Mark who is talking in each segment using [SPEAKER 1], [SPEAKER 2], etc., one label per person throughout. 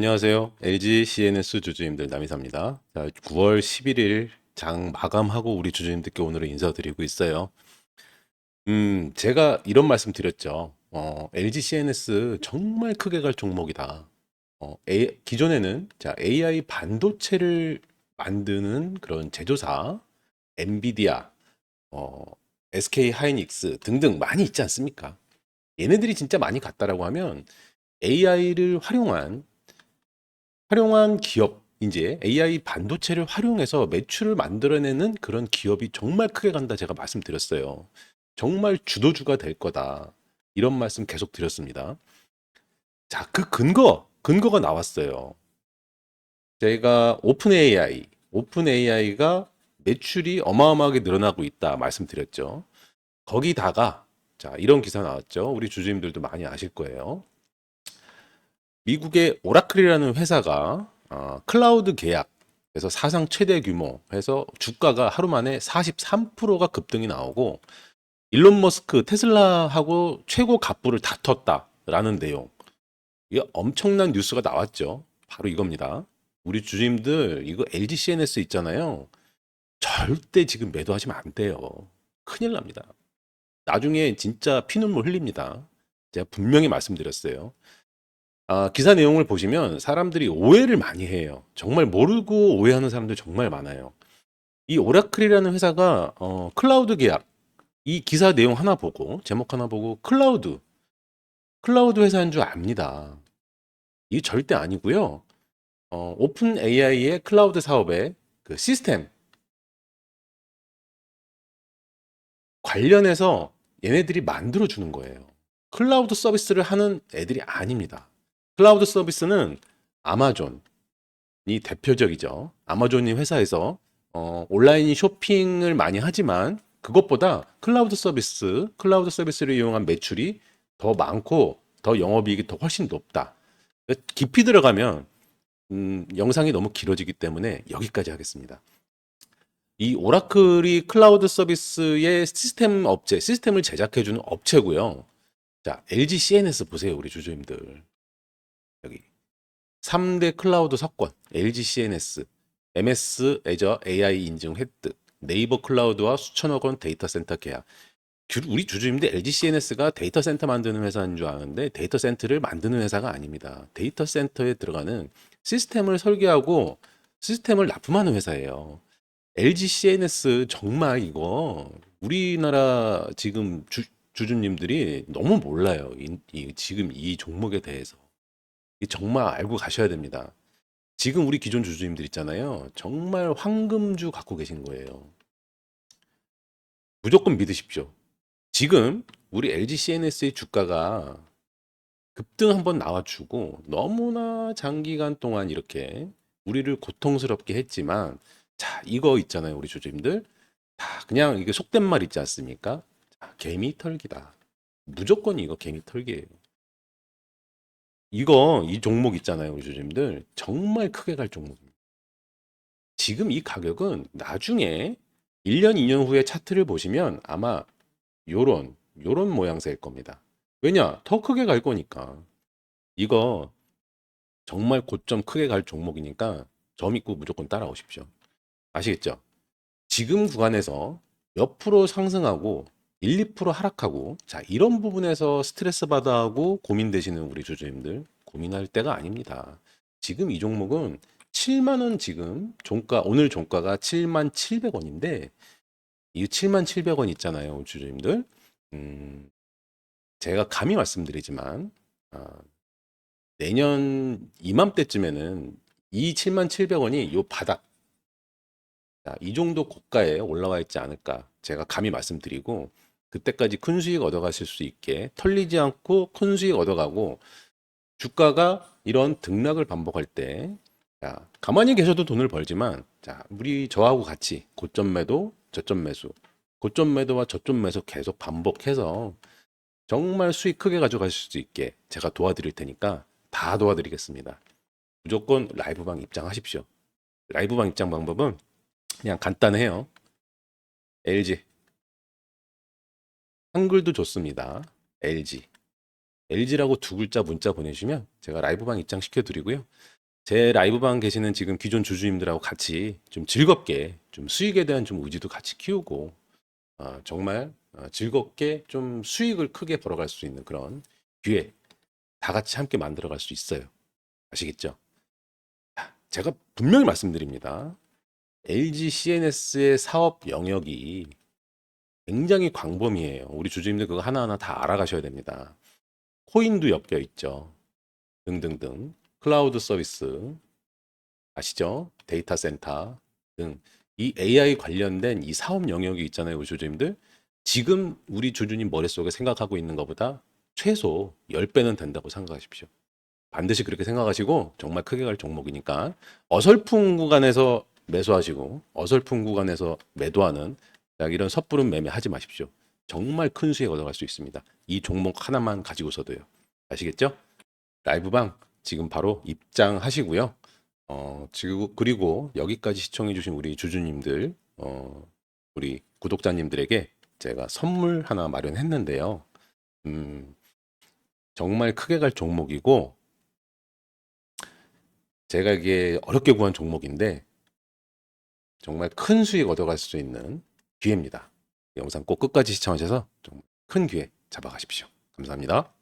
[SPEAKER 1] 안녕하세요. LG CNS 주주님들 남이사입니다. 자, 9월 11일 장 마감하고 우리 주주님들께 오늘은 인사드리고 있어요. 음, 제가 이런 말씀 드렸죠. 어, LG CNS 정말 크게 갈 종목이다. 어, A- 기존에는 자, AI 반도체를 만드는 그런 제조사, 엔비디아, 어, SK 하이닉스 등등 많이 있지 않습니까? 얘네들이 진짜 많이 갔다라고 하면 AI를 활용한 활용한 기업, 이제 AI 반도체를 활용해서 매출을 만들어내는 그런 기업이 정말 크게 간다 제가 말씀드렸어요. 정말 주도주가 될 거다. 이런 말씀 계속 드렸습니다. 자, 그 근거, 근거가 나왔어요. 제가 오픈 AI, 오픈 AI가 매출이 어마어마하게 늘어나고 있다 말씀드렸죠. 거기다가 자, 이런 기사 나왔죠. 우리 주주님들도 많이 아실 거예요. 미국의 오라클이라는 회사가 어, 클라우드 계약에서 사상 최대 규모 해서 주가가 하루 만에 43%가 급등이 나오고 일론 머스크 테슬라하고 최고 갑부를 다퉜다라는 내용. 이게 엄청난 뉴스가 나왔죠. 바로 이겁니다. 우리 주주님들 이거 LG CNS 있잖아요. 절대 지금 매도하시면 안 돼요. 큰일 납니다. 나중에 진짜 피눈물 흘립니다. 제가 분명히 말씀드렸어요. 아, 기사 내용을 보시면 사람들이 오해를 많이 해요. 정말 모르고 오해하는 사람들 정말 많아요. 이 오라클이라는 회사가 어, 클라우드 계약 이 기사 내용 하나 보고 제목 하나 보고 클라우드 클라우드 회사인 줄 압니다. 이게 절대 아니고요. 어, 오픈 AI의 클라우드 사업의 그 시스템 관련해서 얘네들이 만들어 주는 거예요. 클라우드 서비스를 하는 애들이 아닙니다. 클라우드 서비스는 아마존이 대표적이죠. 아마존이 회사에서 어, 온라인 쇼핑을 많이 하지만 그것보다 클라우드 서비스, 클라우드 서비스를 이용한 매출이 더 많고 더 영업이익이 더 훨씬 높다. 깊이 들어가면 음, 영상이 너무 길어지기 때문에 여기까지 하겠습니다. 이 오라클이 클라우드 서비스의 시스템 업체, 시스템을 제작해주는 업체고요. 자, LG CNS 보세요, 우리 주주님들. 여기 3대 클라우드 석권, LG CNS, MS 애저 AI 인증 획득, 네이버 클라우드와 수천억 원 데이터 센터 계약. 주- 우리 주주님들 LG CNS가 데이터 센터 만드는 회사인 줄 아는데 데이터 센터를 만드는 회사가 아닙니다. 데이터 센터에 들어가는 시스템을 설계하고 시스템을 납품하는 회사예요. LG CNS 정말 이거 우리나라 지금 주, 주주님들이 너무 몰라요. 이, 이- 지금 이 종목에 대해서. 이 정말 알고 가셔야 됩니다. 지금 우리 기존 주주님들 있잖아요. 정말 황금주 갖고 계신 거예요. 무조건 믿으십시오. 지금 우리 LG CNS의 주가가 급등 한번 나와주고 너무나 장기간 동안 이렇게 우리를 고통스럽게 했지만 자 이거 있잖아요 우리 주주님들 다 그냥 이게 속된 말 있지 않습니까? 자, 개미 털기다. 무조건 이거 개미 털기예요. 이거 이 종목 있잖아요 우리 주주님들 정말 크게 갈 종목입니다. 지금 이 가격은 나중에 1년 2년 후에 차트를 보시면 아마 요런 요런 모양새일 겁니다. 왜냐 더 크게 갈 거니까 이거 정말 고점 크게 갈 종목이니까 저 믿고 무조건 따라오십시오. 아시겠죠? 지금 구간에서 몇 프로 상승하고 1, 2% 하락하고 자 이런 부분에서 스트레스 받아하고 고민되시는 우리 주주님들 고민할 때가 아닙니다. 지금 이 종목은 7만 원 지금 종가 오늘 종가가 7만 700원인데 이 7만 700원 있잖아요, 주주님들. 음, 제가 감히 말씀드리지만 아, 내년 이맘때쯤에는 이 7만 700원이 요 바닥 자, 이 정도 고가에 올라와 있지 않을까 제가 감히 말씀드리고 그때까지 큰 수익 얻어가실 수 있게 털리지 않고 큰 수익 얻어가고 주가가 이런 등락을 반복할 때 자, 가만히 계셔도 돈을 벌지만 자, 우리 저하고 같이 고점 매도, 저점 매수, 고점 매도와 저점 매수 계속 반복해서 정말 수익 크게 가져가실 수 있게 제가 도와드릴 테니까 다 도와드리겠습니다. 무조건 라이브방 입장하십시오. 라이브방 입장 방법은 그냥 간단해요. LG 한글도 좋습니다. LG LG라고 두 글자 문자 보내주시면 제가 라이브방 입장 시켜 드리고요. 제 라이브방 계시는 지금 기존 주주님들하고 같이 좀 즐겁게 좀 수익에 대한 좀 의지도 같이 키우고 어, 정말 어, 즐겁게 좀 수익을 크게 벌어갈 수 있는 그런 기회 다 같이 함께 만들어갈 수 있어요. 아시겠죠? 자, 제가 분명히 말씀드립니다. LG CNS의 사업 영역이 굉장히 광범위해요. 우리 주주님들 그거 하나하나 다 알아가셔야 됩니다. 코인도 엮여 있죠. 등등등. 클라우드 서비스 아시죠? 데이터 센터 등 이 AI 관련된 이 사업 영역이 있잖아요, 우리 주주님들. 지금 우리 주주님 머릿속에 생각하고 있는 것보다 최소 10배는 된다고 생각하십시오. 반드시 그렇게 생각하시고 정말 크게 갈 종목이니까 어설픈 구간에서 매수하시고 어설픈 구간에서 매도하는 자, 이런 섣부른 매매 하지 마십시오. 정말 큰 수익 얻어갈 수 있습니다. 이 종목 하나만 가지고서도요. 아시겠죠? 라이브방 지금 바로 입장하시고요. 어, 지금 그리고 여기까지 시청해 주신 우리 주주님들, 어, 우리 구독자님들에게 제가 선물 하나 마련했는데요. 음, 정말 크게 갈 종목이고 제가 이게 어렵게 구한 종목인데 정말 큰 수익 얻어갈 수 있는 기회입니다. 영상 꼭 끝까지 시청하셔서 정말 큰 기회 잡아가십시오. 감사합니다.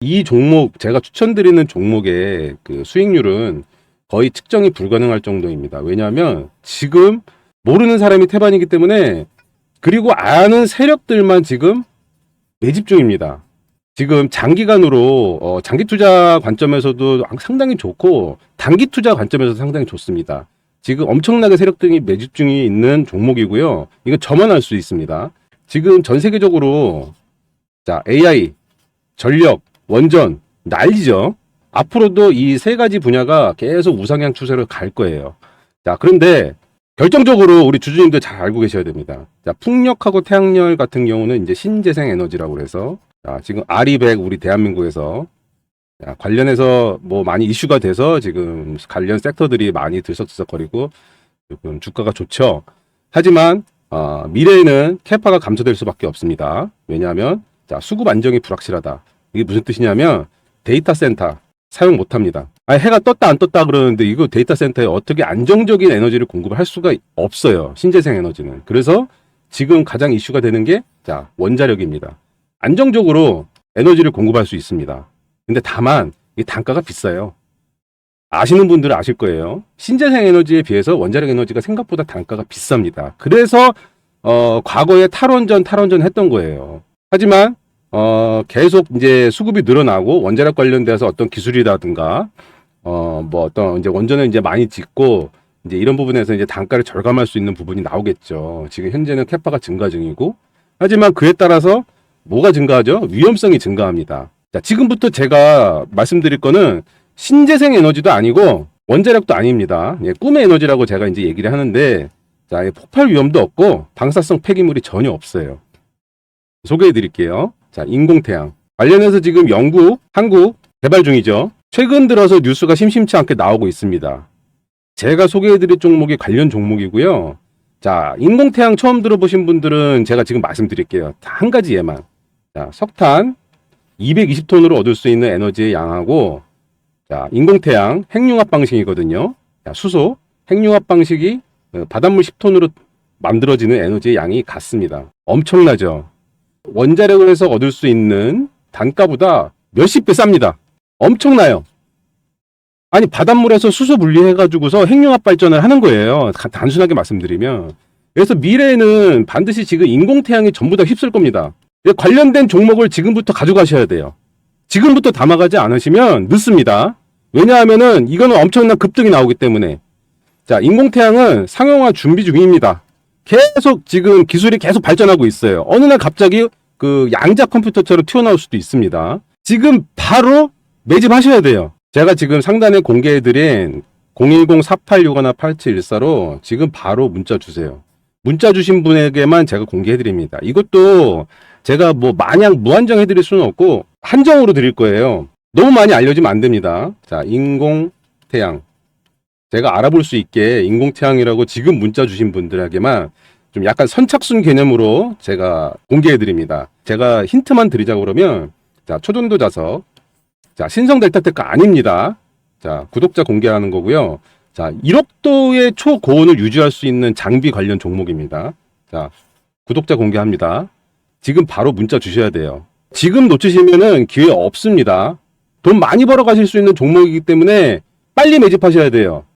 [SPEAKER 2] 이 종목 제가 추천드리는 종목의 그 수익률은 거의 측정이 불가능할 정도입니다. 왜냐하면 지금 모르는 사람이 태반이기 때문에 그리고 아는 세력들만 지금 매집 중입니다. 지금 장기간으로 어, 장기 투자 관점에서도 상당히 좋고 단기 투자 관점에서 도 상당히 좋습니다. 지금 엄청나게 세력들이 매집 중에 있는 종목이고요. 이건 저만 알 수 있습니다. 지금 전 세계적으로 자 AI, 전력, 원전 난리죠. 앞으로도 이 세 가지 분야가 계속 우상향 추세로 갈 거예요. 자, 그런데 결정적으로 우리 주주님들 잘 알고 계셔야 됩니다. 자, 풍력하고 태양열 같은 경우는 이제 신재생 에너지라고 그래서 자, 지금 아리백 우리 대한민국에서 자, 관련해서 뭐 많이 이슈가 돼서 지금 관련 섹터들이 많이 들썩들썩거리고 조금 주가가 좋죠. 하지만 어, 미래에는 캐파가 감소될 수밖에 없습니다. 왜냐하면 자, 수급 안정이 불확실하다. 이게 무슨 뜻이냐면 데이터 센터 사용 못 합니다. 아, 해가 떴다 안 떴다 그러는데 이거 데이터 센터에 어떻게 안정적인 에너지를 공급을 할 수가 없어요. 신재생 에너지는. 그래서 지금 가장 이슈가 되는 게 자, 원자력입니다. 안정적으로 에너지를 공급할 수 있습니다. 근데 다만 이 단가가 비싸요. 아시는 분들은 아실 거예요. 신재생 에너지에 비해서 원자력 에너지가 생각보다 단가가 비쌉니다. 그래서 어, 과거에 탈원전 탈원전 했던 거예요. 하지만 어, 계속 이제 수급이 늘어나고 원자력 관련돼서 어떤 기술이라든가 어, 뭐 어떤 이제 원전을 이제 많이 짓고 이제 이런 부분에서 이제 단가를 절감할 수 있는 부분이 나오겠죠. 지금 현재는 캐파가 증가 중이고 하지만 그에 따라서 뭐가 증가하죠? 위험성이 증가합니다. 자, 지금부터 제가 말씀드릴 거는 신재생 에너지도 아니고 원자력도 아닙니다. 예, 꿈의 에너지라고 제가 이제 얘기를 하는데 자, 이 폭발 위험도 없고 방사성 폐기물이 전혀 없어요. 소개해 드릴게요. 자, 인공태양. 관련해서 지금 영국, 한국 개발 중이죠. 최근 들어서 뉴스가 심심치 않게 나오고 있습니다. 제가 소개해 드릴 종목이 관련 종목이고요. 자, 인공태양 처음 들어보신 분들은 제가 지금 말씀드릴게요. 다한 가지 예만. 자, 석탄 220톤으로 얻을 수 있는 에너지의 양하고 자, 인공태양 핵융합 방식이거든요. 자, 수소 핵융합 방식이 어, 바닷물 10톤으로 만들어지는 에너지의 양이 같습니다. 엄청나죠. 원자력을 해서 얻을 수 있는 단가보다 몇십 배 쌉니다. 엄청나요. 아니 바닷물에서 수소 분리해가지고서 핵융합 발전을 하는 거예요. 가- 단순하게 말씀드리면. 그래서 미래에는 반드시 지금 인공태양이 전부 다 휩쓸 겁니다. 예, 관련된 종목을 지금부터 가져가셔야 돼요. 지금부터 담아가지 않으시면 늦습니다. 왜냐하면은 이거는 엄청난 급등이 나오기 때문에. 자, 인공태양은 상용화 준비 중입니다. 계속 지금 기술이 계속 발전하고 있어요. 어느 날 갑자기 그 양자 컴퓨터처럼 튀어나올 수도 있습니다. 지금 바로 매집하셔야 돼요. 제가 지금 상단에 공개해드린 010-4865나 8714로 지금 바로 문자 주세요. 문자 주신 분에게만 제가 공개해드립니다. 이것도 제가 뭐 마냥 무한정 해드릴 수는 없고 한정으로 드릴 거예요. 너무 많이 알려지면 안 됩니다. 자, 인공 태양. 제가 알아볼 수 있게 인공 태양이라고 지금 문자 주신 분들에게만 좀 약간 선착순 개념으로 제가 공개해 드립니다. 제가 힌트만 드리자고 그러면 자, 초전도 자석 자, 신성 델타 테크 아닙니다. 자, 구독자 공개하는 거고요. 자, 1억도의 초고온을 유지할 수 있는 장비 관련 종목입니다. 자, 구독자 공개합니다. 지금 바로 문자 주셔야 돼요. 지금 놓치시면은 기회 없습니다. 돈 많이 벌어 가실 수 있는 종목이기 때문에 빨리 매집하셔야 돼요.